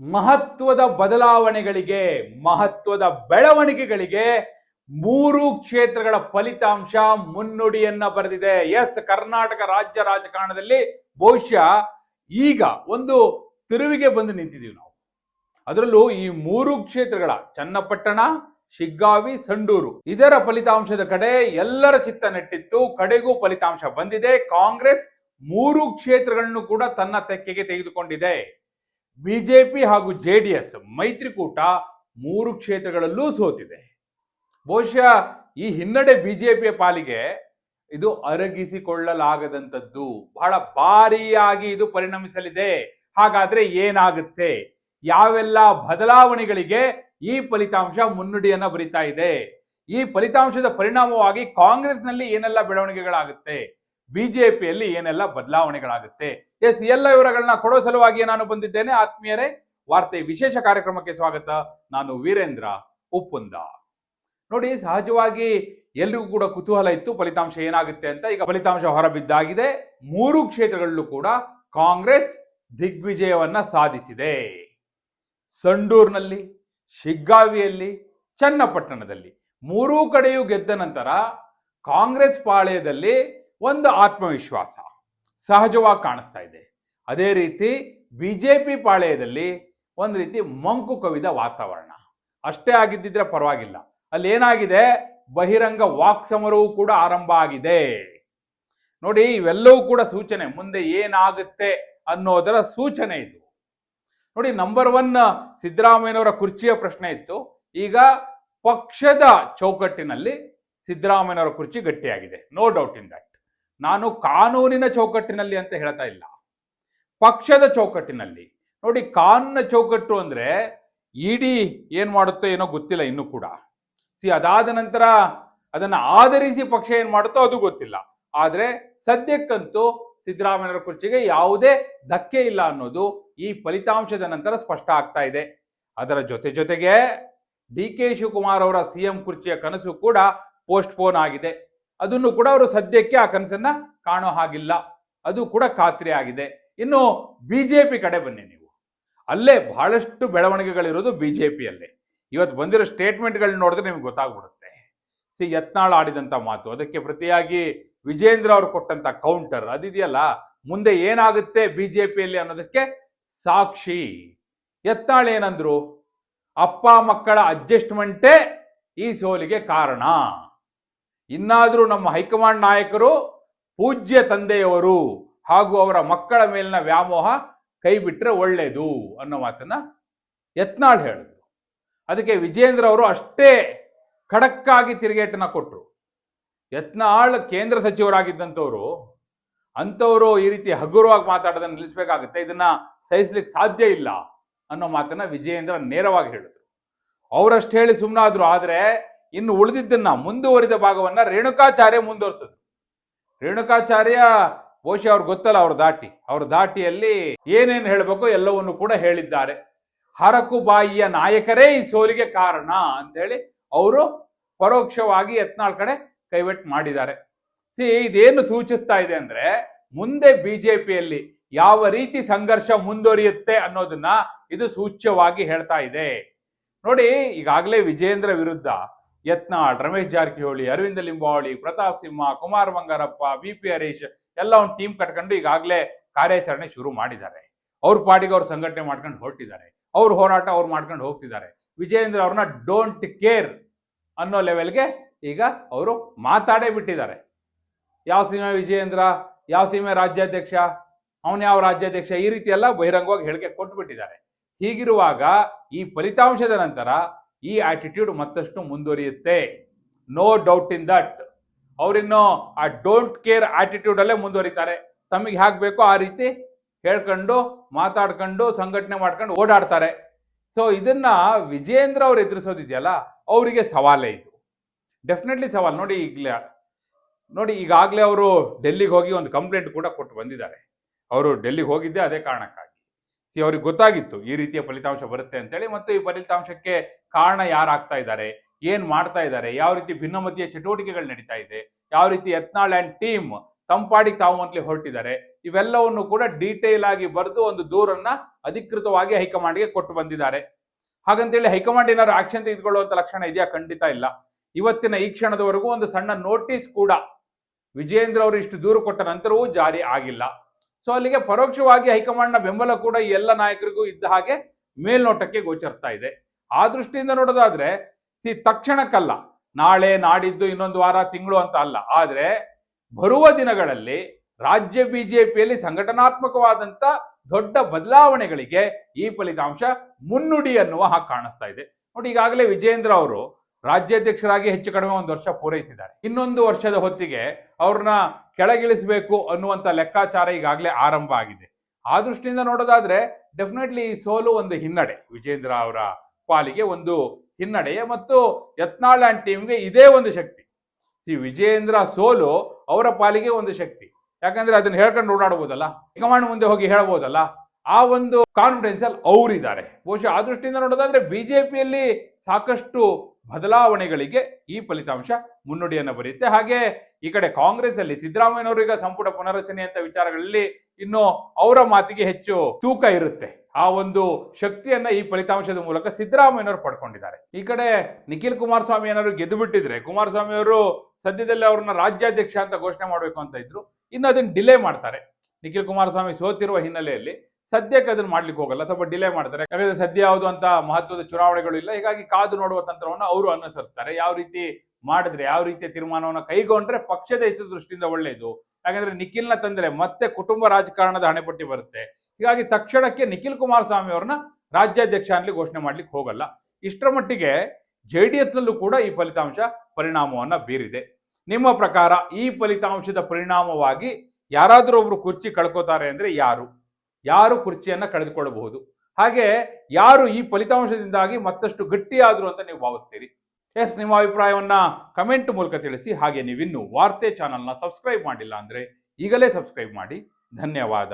ಮಹತ್ವದ ಬದಲಾವಣೆಗಳಿಗೆ, ಮಹತ್ವದ ಬೆಳವಣಿಗೆಗಳಿಗೆ ಮೂರು ಕ್ಷೇತ್ರಗಳ ಫಲಿತಾಂಶ ಮುನ್ನುಡಿಯನ್ನ ಬರೆದಿದೆ. ಎಸ್ ಕರ್ನಾಟಕ ರಾಜ್ಯ ರಾಜಕಾರಣದಲ್ಲಿ ಬಹುಶಃ ಈಗ ಒಂದು ತಿರುವಿಗೆ ಬಂದು ನಿಂತಿದ್ದೀವಿ ನಾವು. ಅದರಲ್ಲೂ ಈ ಮೂರು ಕ್ಷೇತ್ರಗಳ ಚನ್ನಪಟ್ಟಣ, ಶಿಗ್ಗಾವಿ, ಸಂಡೂರು, ಇದರ ಫಲಿತಾಂಶದ ಕಡೆ ಎಲ್ಲರ ಚಿತ್ತ ನೆಟ್ಟಿತ್ತು. ಕಡೆಗೂ ಫಲಿತಾಂಶ ಬಂದಿದೆ. ಕಾಂಗ್ರೆಸ್ ಮೂರು ಕ್ಷೇತ್ರಗಳನ್ನು ಕೂಡ ತನ್ನ ತೆಕ್ಕೆಗೆ ತೆಗೆದುಕೊಂಡಿದೆ. ಬಿಜೆಪಿ ಹಾಗೂ ಜೆಡಿಎಸ್ ಮೈತ್ರಿಕೂಟ ಮೂರು ಕ್ಷೇತ್ರಗಳಲ್ಲೂ ಸೋತಿದೆ. ಬಹುಶಃ ಈ ಹಿನ್ನಡೆ ಬಿಜೆಪಿಯ ಪಾಲಿಗೆ ಇದು ಅರಗಿಸಿಕೊಳ್ಳಲಾಗದಂಥದ್ದು. ಬಹಳ ಭಾರಿಯಾಗಿ ಇದು ಪರಿಣಮಿಸಲಿದೆ. ಹಾಗಾದ್ರೆ ಏನಾಗುತ್ತೆ? ಯಾವೆಲ್ಲ ಬದಲಾವಣೆಗಳಿಗೆ ಈ ಫಲಿತಾಂಶ ಮುನ್ನುಡಿಯನ್ನ ಬರಿತಾ ಇದೆ? ಈ ಫಲಿತಾಂಶದ ಪರಿಣಾಮವಾಗಿ ಕಾಂಗ್ರೆಸ್ನಲ್ಲಿ ಏನೆಲ್ಲ ಬೆಳವಣಿಗೆಗಳಾಗುತ್ತೆ? ಬಿಜೆಪಿಯಲ್ಲಿ ಏನೆಲ್ಲ ಬದಲಾವಣೆಗಳಾಗುತ್ತೆ? ಎಸ್ ಎಲ್ಲ ವಿವರಗಳನ್ನ ಕೊಡೋ ಸಲುವಾಗಿ ನಾನು ಬಂದಿದ್ದೇನೆ. ಆತ್ಮೀಯರೇ, ವಾರ್ತೆ ವಿಶೇಷ ಕಾರ್ಯಕ್ರಮಕ್ಕೆ ಸ್ವಾಗತ. ನಾನು ವೀರೇಂದ್ರ ಉಪ್ಪುಂದ. ನೋಡಿ, ಸಹಜವಾಗಿ ಎಲ್ರಿಗೂ ಕೂಡ ಕುತೂಹಲ ಇತ್ತು ಫಲಿತಾಂಶ ಏನಾಗುತ್ತೆ ಅಂತ. ಈಗ ಫಲಿತಾಂಶ ಹೊರಬಿದ್ದಾಗಿದೆ. ಮೂರು ಕ್ಷೇತ್ರಗಳಲ್ಲೂ ಕೂಡ ಕಾಂಗ್ರೆಸ್ ದಿಗ್ವಿಜಯವನ್ನ ಸಾಧಿಸಿದೆ. ಸಂಡೂರ್ನಲ್ಲಿ, ಶಿಗ್ಗಾವಿಯಲ್ಲಿ, ಚನ್ನಪಟ್ಟಣದಲ್ಲಿ. ಮೂರೂ ಕಡೆಯೂ ಗೆದ್ದ ನಂತರ ಕಾಂಗ್ರೆಸ್ ಪಾಳೆಯದಲ್ಲಿ ಒಂದು ಆತ್ಮವಿಶ್ವಾಸ ಸಹಜವಾಗಿ ಕಾಣಿಸ್ತಾ ಇದೆ. ಅದೇ ರೀತಿ ಬಿ ಜೆ ಪಿ ಪಾಳೆಯದಲ್ಲಿ ಒಂದು ರೀತಿ ಮಂಕು ಕವಿದ ವಾತಾವರಣ. ಅಷ್ಟೇ ಆಗಿದ್ದಿದ್ರೆ ಪರವಾಗಿಲ್ಲ. ಅಲ್ಲಿ ಏನಾಗಿದೆ? ಬಹಿರಂಗ ವಾಕ್ ಸಮರವೂ ಕೂಡ ಆರಂಭ ಆಗಿದೆ. ನೋಡಿ, ಇವೆಲ್ಲವೂ ಕೂಡ ಸೂಚನೆ. ಮುಂದೆ ಏನಾಗುತ್ತೆ ಅನ್ನೋದರ ಸೂಚನೆ ಇದು. ನೋಡಿ ನಂಬರ್ ಒನ್ ಸಿದ್ದರಾಮಯ್ಯನವರ ಕುರ್ಚಿಯ ಪ್ರಶ್ನೆ ಇತ್ತು. ಈಗ ಪಕ್ಷದ ಚೌಕಟ್ಟಿನಲ್ಲಿ ಸಿದ್ದರಾಮಯ್ಯನವರ ಕುರ್ಚಿ ಗಟ್ಟಿಯಾಗಿದೆ. ನೋ ಡೌಟ್ ಇನ್ ನಾನು ಕಾನೂನಿನ ಚೌಕಟ್ಟಿನಲ್ಲಿ ಅಂತ ಹೇಳ್ತಾ ಇಲ್ಲ. ಪಕ್ಷದ ಚೌಕಟ್ಟಿನಲ್ಲಿ. ನೋಡಿ, ಕಾನೂನಿನ ಚೌಕಟ್ಟು ಅಂದ್ರೆ ಇಡಿ ಏನ್ ಮಾಡುತ್ತೋ ಏನೋ ಗೊತ್ತಿಲ್ಲ ಇನ್ನೂ ಕೂಡ. ಸಿ, ಅದಾದ ನಂತರ ಅದನ್ನ ಆಧರಿಸಿ ಪಕ್ಷ ಏನ್ ಮಾಡುತ್ತೋ ಅದು ಗೊತ್ತಿಲ್ಲ. ಆದ್ರೆ ಸದ್ಯಕ್ಕಂತೂ ಸಿದ್ದರಾಮಯ್ಯರ ಕುರ್ಚಿಗೆ ಯಾವುದೇ ಧಕ್ಕೆ ಇಲ್ಲ ಅನ್ನೋದು ಈ ಫಲಿತಾಂಶದ ನಂತರ ಸ್ಪಷ್ಟ ಆಗ್ತಾ ಇದೆ. ಅದರ ಜೊತೆ ಜೊತೆಗೆ ಡಿ ಕೆ ಶಿವಕುಮಾರ್ ಅವರ ಸಿಎಂ ಕುರ್ಚಿಯ ಕನಸು ಕೂಡ ಪೋಸ್ಟ್ಪೋನ್ ಆಗಿದೆ. ಅದನ್ನು ಕೂಡ ಅವರು ಸದ್ಯಕ್ಕೆ ಆ ಕನಸನ್ನ ಕಾಣೋ ಹಾಗಿಲ್ಲ. ಅದು ಕೂಡ ಖಾತ್ರಿ ಆಗಿದೆ. ಇನ್ನು ಬಿಜೆಪಿ ಕಡೆ ಬನ್ನಿ ನೀವು. ಅಲ್ಲೇ ಬಹಳಷ್ಟು ಬೆಳವಣಿಗೆಗಳಿರೋದು ಬಿಜೆಪಿಯಲ್ಲೇ. ಇವತ್ತು ಬಂದಿರೋ ಸ್ಟೇಟ್ಮೆಂಟ್ಗಳನ್ನ ನೋಡಿದ್ರೆ ನಿಮ್ಗೆ ಗೊತ್ತಾಗ್ಬಿಡುತ್ತೆ. ಸಿ, ಯತ್ನಾಳ್ ಆಡಿದಂತ ಮಾತು. ಅದಕ್ಕೆ ಪ್ರತಿಯಾಗಿ ವಿಜೇಂದ್ರ ಅವರು ಕೊಟ್ಟಂತ ಕೌಂಟರ್ ಅದಿದೆಯಲ್ಲ ಮುಂದೆ ಏನಾಗುತ್ತೆ ಬಿಜೆಪಿಯಲ್ಲಿ ಅನ್ನೋದಕ್ಕೆ ಸಾಕ್ಷಿ. ಯತ್ನಾಳ್ ಏನಂದ್ರು? ಅಪ್ಪ ಮಕ್ಕಳ ಅಡ್ಜಸ್ಟ್ಮೆಂಟೇ ಈ ಸೋಲಿಗೆ ಕಾರಣ. ಇನ್ನಾದರೂ ನಮ್ಮ ಹೈಕಮಾಂಡ್ ನಾಯಕರು ಪೂಜ್ಯ ತಂದೆಯವರು ಹಾಗೂ ಅವರ ಮಕ್ಕಳ ಮೇಲಿನ ವ್ಯಾಮೋಹ ಕೈ ಒಳ್ಳೆಯದು ಅನ್ನೋ ಮಾತನ್ನ ಯತ್ನಾಳ್ ಹೇಳಿದ್ರು. ಅದಕ್ಕೆ ವಿಜೇಂದ್ರ ಅವರು ಅಷ್ಟೇ ಖಡಕ್ಕಾಗಿ ತಿರುಗೇಟನ್ನ ಕೊಟ್ಟರು ಯತ್ನಾಳ್ ಕೇಂದ್ರ ಸಚಿವರಾಗಿದ್ದಂಥವರು ಅಂಥವರು ಈ ರೀತಿ ಹಗುರವಾಗಿ ಮಾತಾಡೋದನ್ನು ನಿಲ್ಲಿಸಬೇಕಾಗುತ್ತೆ, ಇದನ್ನು ಸಹಿಸ್ಲಿಕ್ಕೆ ಸಾಧ್ಯ ಇಲ್ಲ ಅನ್ನೋ ಮಾತನ್ನ ವಿಜಯೇಂದ್ರ ನೇರವಾಗಿ ಹೇಳಿದ್ರು. ಅವರಷ್ಟು ಹೇಳಿ ಸುಮ್ಮನಾದರೂ ಆದ್ರೆ ಇನ್ನು ಉಳಿದಿದ್ದನ್ನ ಮುಂದುವರಿದ ಭಾಗವನ್ನ ರೇಣುಕಾಚಾರ್ಯ ಮುಂದುವರಿಸಿದ್ರು ರೇಣುಕಾಚಾರ್ಯ ಬಹುಶಃ ಅವ್ರಿಗೆ ಗೊತ್ತಲ್ಲ ಅವ್ರ ದಾಟಿ. ಅವ್ರ ದಾಟಿಯಲ್ಲಿ ಏನೇನು ಹೇಳಬೇಕು ಎಲ್ಲವನ್ನು ಕೂಡ ಹೇಳಿದ್ದಾರೆ. ಹರಕು ಬಾಯಿಯ ನಾಯಕರೇ ಈ ಸೋಲಿಗೆ ಕಾರಣ ಅಂತ ಹೇಳಿ ಅವರು ಪರೋಕ್ಷವಾಗಿ ಯತ್ನಾಳ್ ಕಡೆ ಕೈವೆಟ್ ಮಾಡಿದ್ದಾರೆ. ಸಿ, ಇದೇನು ಸೂಚಿಸ್ತಾ ಇದೆ ಅಂದ್ರೆ ಮುಂದೆ ಬಿಜೆಪಿಯಲ್ಲಿ ಯಾವ ರೀತಿ ಸಂಘರ್ಷ ಮುಂದುವರಿಯುತ್ತೆ ಅನ್ನೋದನ್ನ ಇದು ಸೂಚ್ಯವಾಗಿ ಹೇಳ್ತಾ ಇದೆ. ನೋಡಿ, ಈಗಾಗಲೇ ವಿಜೇಂದ್ರ ವಿರುದ್ಧ ಯತ್ನಾಳ್, ರಮೇಶ್ ಜಾರಕಿಹೊಳಿ, ಅರವಿಂದ ಲಿಂಬಾವಳಿ, ಪ್ರತಾಪ್ ಸಿಂಹ, ಕುಮಾರ್ ಬಂಗಾರಪ್ಪ ಬಿ ಪಿ ಹರೀಶ್ ಎಲ್ಲ ಒಂದು ಟೀಮ್ ಕಟ್ಕೊಂಡು ಈಗಾಗಲೇ ಕಾರ್ಯಾಚರಣೆ ಶುರು ಮಾಡಿದ್ದಾರೆ. ಅವ್ರ ಪಾಡಿಗೆ ಅವ್ರು ಸಂಘಟನೆ ಮಾಡ್ಕೊಂಡು ಹೊರಟಿದ್ದಾರೆ. ಅವ್ರ ಹೋರಾಟ ಅವ್ರು ಮಾಡ್ಕೊಂಡು ಹೋಗ್ತಿದ್ದಾರೆ. ವಿಜಯೇಂದ್ರ ಅವ್ರನ್ನ ಡೋಂಟ್ ಕೇರ್ ಅನ್ನೋ ಲೆವೆಲ್ಗೆ ಈಗ ಅವರು ಮಾತಾಡೇ ಬಿಟ್ಟಿದ್ದಾರೆ. ಯಾವ ಸೀಮೆ ವಿಜಯೇಂದ್ರ, ಯಾವ ಸೀಮೆ ರಾಜ್ಯಾಧ್ಯಕ್ಷ, ಅವನ ಯಾವ ರಾಜ್ಯಾಧ್ಯಕ್ಷ ಈ ರೀತಿ ಎಲ್ಲ ಬಹಿರಂಗವಾಗಿ ಹೇಳಿಕೆ ಕೊಟ್ಬಿಟ್ಟಿದ್ದಾರೆ. ಹೀಗಿರುವಾಗ ಈ ಫಲಿತಾಂಶದ ನಂತರ ಈ ಆಟಿಟ್ಯೂಡ್ ಮತ್ತಷ್ಟು ಮುಂದುವರಿಯುತ್ತೆ. ನೋ ಡೌಟ್ ಇನ್ ದಟ್ ಅವರಿನ್ನು ಆ ಡೋಂಟ್ ಕೇರ್ ಆಟಿಟ್ಯೂಡ್ ಅಲ್ಲೇ ಮುಂದುವರಿತಾರೆ. ತಮಗೆ ಹೇಗೆ ಬೇಕೋ ಆ ರೀತಿ ಹೇಳ್ಕೊಂಡು, ಮಾತಾಡ್ಕೊಂಡು, ಸಂಘಟನೆ ಮಾಡ್ಕೊಂಡು ಓಡಾಡ್ತಾರೆ. ಸೊ ಇದನ್ನ ವಿಜೇಂದ್ರ ಅವ್ರು ಎದುರಿಸೋದಿದೆಯಲ್ಲ, ಅವರಿಗೆ ಸವಾಲೇ ಇದು. ಡೆಫಿನೆಟ್ಲಿ ಸವಾಲ್. ನೋಡಿ ಈಗಲೇ, ನೋಡಿ ಈಗಾಗಲೇ ಅವರು ಡೆಲ್ಲಿಗೆ ಹೋಗಿ ಒಂದು ಕಂಪ್ಲೇಂಟ್ ಕೂಡ ಕೊಟ್ಟು ಬಂದಿದ್ದಾರೆ. ಅವರು ಡೆಲ್ಲಿಗೆ ಹೋಗಿದ್ದೆ ಅದೇ ಕಾರಣಕ್ಕಾಗಿ. ಸಿ ಅವ್ರಿಗೆ ಗೊತ್ತಾಗಿತ್ತು ಈ ರೀತಿಯ ಫಲಿತಾಂಶ ಬರುತ್ತೆ ಅಂತೇಳಿ ಮತ್ತು ಈ ಫಲಿತಾಂಶಕ್ಕೆ ಕಾರಣ ಯಾರಾಗ್ತಾ ಇದ್ದಾರೆ, ಏನ್ ಮಾಡ್ತಾ ಇದ್ದಾರೆ, ಯಾವ ರೀತಿ ಭಿನ್ನಮತೀಯ ಚಟುವಟಿಕೆಗಳು ನಡೀತಾ ಇದೆ, ಯಾವ ರೀತಿ ಯತ್ನಾಳ್ ಅಂಡ್ ಟೀಮ್ ತಂಪಾಡಿ ತಾವು ಅಂತಲೇ ಹೊರಟಿದ್ದಾರೆ, ಇವೆಲ್ಲವನ್ನು ಕೂಡ ಡೀಟೇಲ್ ಆಗಿ ಬರೆದು ಒಂದು ದೂರನ್ನ ಅಧಿಕೃತವಾಗಿ ಹೈಕಮಾಂಡ್ಗೆ ಕೊಟ್ಟು ಬಂದಿದ್ದಾರೆ. ಹಾಗಂತೇಳಿ ಹೈಕಮಾಂಡ್ ಏನಾದ್ರು ಆಕ್ಷನ್ ತೆಗೆದುಕೊಳ್ಳುವಂತ ಲಕ್ಷಣ ಇದೆಯಾ? ಖಂಡಿತ ಇಲ್ಲ. ಇವತ್ತಿನ ಈ ಕ್ಷಣದವರೆಗೂ ಒಂದು ಸಣ್ಣ ನೋಟಿಸ್ ಕೂಡ ವಿಜಯೇಂದ್ರ ಅವರು ಇಷ್ಟು ದೂರು ಕೊಟ್ಟ ನಂತರವೂ ಜಾರಿ ಆಗಿಲ್ಲ. ಸೊ ಅಲ್ಲಿಗೆ ಪರೋಕ್ಷವಾಗಿ ಹೈಕಮಾಂಡ್ನ ಬೆಂಬಲ ಕೂಡ ಈ ಎಲ್ಲ ನಾಯಕರಿಗೂ ಇದ್ದ ಹಾಗೆ ಮೇಲ್ನೋಟಕ್ಕೆ ಗೋಚರಿಸ್ತಾ ಇದೆ. ಆ ದೃಷ್ಟಿಯಿಂದ ನೋಡೋದಾದ್ರೆ, ಸಿ ತಕ್ಷಣಕ್ಕಲ್ಲ, ನಾಳೆ ನಾಡಿದ್ದು ಇನ್ನೊಂದು ವಾರ, ತಿಂಗಳು ಅಂತ ಅಲ್ಲ. ಆದ್ರೆ, ಬರುವ ದಿನಗಳಲ್ಲಿ ರಾಜ್ಯ ಬಿಜೆಪಿಯಲ್ಲಿ ಸಂಘಟನಾತ್ಮಕವಾದಂತ ದೊಡ್ಡ ಬದಲಾವಣೆಗಳಿಗೆ ಈ ಫಲಿತಾಂಶ ಮುನ್ನುಡಿ ಅನ್ನುವ ಹಾಗೆ ಕಾಣಿಸ್ತಾ ಇದೆ. ನೋಡಿ, ಈಗಾಗಲೇ ವಿಜೇಂದ್ರ ಅವರು ರಾಜ್ಯಾಧ್ಯಕ್ಷರಾಗಿ ಹೆಚ್ಚು ಕಡಿಮೆ ಒಂದು ವರ್ಷ ಪೂರೈಸಿದ್ದಾರೆ. ಇನ್ನೊಂದು ವರ್ಷದ ಹೊತ್ತಿಗೆ ಅವ್ರನ್ನ ಕೆಳಗಿಳಿಸಬೇಕು ಅನ್ನುವಂತ ಲೆಕ್ಕಾಚಾರ ಈಗಾಗಲೇ ಆರಂಭ ಆಗಿದೆ. ಆ ದೃಷ್ಟಿಯಿಂದ ನೋಡೋದಾದ್ರೆ ಡೆಫಿನೆಟ್ಲಿ ಈ ಸೋಲು ಒಂದು ಹಿನ್ನಡೆ. ವಿಜೇಂದ್ರ ಅವರ ಪಾಲಿಗೆ ಒಂದು ಹಿನ್ನಡೆ ಮತ್ತು ಯತ್ನಾಳ್ ಆ್ಯಂಡ್ ಟೀಮ್ಗೆ ಇದೇ ಒಂದು ಶಕ್ತಿ. ಸಿ ವಿಜೇಂದ್ರ ಸೋಲು ಅವರ ಪಾಲಿಗೆ ಒಂದು ಶಕ್ತಿ. ಯಾಕಂದ್ರೆ ಅದನ್ನ ಹೇಳ್ಕೊಂಡು ಓಡಾಡ್ಬೋದಲ್ಲ? ಕಮಾಂಡ್ ಮುಂದೆ ಹೋಗಿ ಹೇಳ್ಬೋದಲ್ಲ? ಆ ಒಂದು ಕಾನ್ಫಿಡೆನ್ಸ್ ಅಲ್ಲಿ ಅವರಿದ್ದಾರೆ. ಬಹುಶಃ ಆ ದೃಷ್ಟಿಯಿಂದ ನೋಡೋದಾದ್ರೆ ಬಿಜೆಪಿಯಲ್ಲಿ ಸಾಕಷ್ಟು ಬದಲಾವಣೆಗಳಿಗೆ ಈ ಫಲಿತಾಂಶ ಮುನ್ನುಡಿಯನ್ನು ಬರೆಯುತ್ತೆ. ಹಾಗೆ ಈ ಕಡೆ ಕಾಂಗ್ರೆಸ್ ಅಲ್ಲಿ ಈಗ ಸಂಪುಟ ಪುನರಚನೆ ಅಂತ ವಿಚಾರಗಳಲ್ಲಿ ಇನ್ನು ಅವರ ಮಾತಿಗೆ ಹೆಚ್ಚು ತೂಕ ಇರುತ್ತೆ. ಆ ಒಂದು ಶಕ್ತಿಯನ್ನ ಈ ಫಲಿತಾಂಶದ ಮೂಲಕ ಸಿದ್ದರಾಮಯ್ಯನವರು ಪಡ್ಕೊಂಡಿದ್ದಾರೆ. ಈ ಕಡೆ ನಿಖಿಲ್ ಕುಮಾರಸ್ವಾಮಿ ಏನಾದ್ರು ಗೆದ್ದು ಬಿಟ್ಟಿದ್ರೆ ಕುಮಾರಸ್ವಾಮಿ ಅವರು ಸದ್ಯದಲ್ಲಿ ಅವ್ರನ್ನ ರಾಜ್ಯಾಧ್ಯಕ್ಷ ಅಂತ ಘೋಷಣೆ ಮಾಡಬೇಕು ಅಂತ ಇದ್ರು, ಇನ್ನು ಅದನ್ನ ಡಿಲೇ ಮಾಡ್ತಾರೆ. ನಿಖಿಲ್ ಕುಮಾರಸ್ವಾಮಿ ಸೋತಿರುವ ಹಿನ್ನೆಲೆಯಲ್ಲಿ ಸದ್ಯಕ್ಕೆ ಅದನ್ನ ಮಾಡ್ಲಿಕ್ಕೆ ಹೋಗಲ್ಲ ಸ್ವಲ್ಪ ಡಿಲೇ ಮಾಡ್ತಾರೆ. ಯಾಕಂದ್ರೆ ಸದ್ಯ ಯಾವುದು ಅಂತ ಮಹತ್ವದ ಚುನಾವಣೆಗಳು ಇಲ್ಲ. ಹೀಗಾಗಿ ಕಾದು ನೋಡುವ ತಂತ್ರವನ್ನು ಅವರು ಅನುಸರಿಸ್ತಾರೆ. ಯಾವ ರೀತಿ ಮಾಡಿದ್ರೆ, ಯಾವ ರೀತಿಯ ತೀರ್ಮಾನವನ್ನು ಕೈಗೊಂಡ್ರೆ ಪಕ್ಷದ ಹಿತದೃಷ್ಟಿಯಿಂದ ಒಳ್ಳೆಯದು ಯಾಕಂದ್ರೆ ನಿಖಿಲ್ನ ತಂದ್ರೆ ಮತ್ತೆ ಕುಟುಂಬ ರಾಜಕಾರಣದ ಹಣೆಪಟ್ಟಿ ಬರುತ್ತೆ. ಹೀಗಾಗಿ ತಕ್ಷಣಕ್ಕೆ ನಿಖಿಲ್ ಕುಮಾರಸ್ವಾಮಿ ಅವ್ರನ್ನ ರಾಜ್ಯಾಧ್ಯಕ್ಷ ಅನ್ಲಿ ಘೋಷಣೆ ಮಾಡ್ಲಿಕ್ಕೆ ಹೋಗಲ್ಲ. ಇಷ್ಟರ ಮಟ್ಟಿಗೆ ಜೆ ಡಿ ಎಸ್ನಲ್ಲೂ ಕೂಡ ಈ ಫಲಿತಾಂಶ ಪರಿಣಾಮವನ್ನ ಬೀರಿದೆ. ನಿಮ್ಮ ಪ್ರಕಾರ ಈ ಫಲಿತಾಂಶದ ಪರಿಣಾಮವಾಗಿ ಯಾರಾದರೂ ಒಬ್ರು ಕುರ್ಚಿ ಕಳ್ಕೋತಾರೆ ಅಂದ್ರೆ ಯಾರು? ಯಾರು ಕುರ್ಚಿಯನ್ನು ಕಳೆದುಕೊಳ್ಳಬಹುದು? ಹಾಗೆ ಯಾರು ಈ ಫಲಿತಾಂಶದಿಂದಾಗಿ ಮತ್ತಷ್ಟು ಗಟ್ಟಿಯಾದರು ಅಂತ ನೀವು ಭಾವಿಸ್ತೀರಿ? ಎಸ್, ನಿಮ್ಮ ಅಭಿಪ್ರಾಯವನ್ನ ಕಮೆಂಟ್ ಮೂಲಕ ತಿಳಿಸಿ. ಹಾಗೆ ನೀವಿನ್ನು ವಾರ್ತೆ ಚಾನಲ್ನ ಸಬ್ಸ್ಕ್ರೈಬ್ ಮಾಡಿಲ್ಲ ಅಂದ್ರೆ ಈಗಲೇ ಸಬ್ಸ್ಕ್ರೈಬ್ ಮಾಡಿ. ಧನ್ಯವಾದ.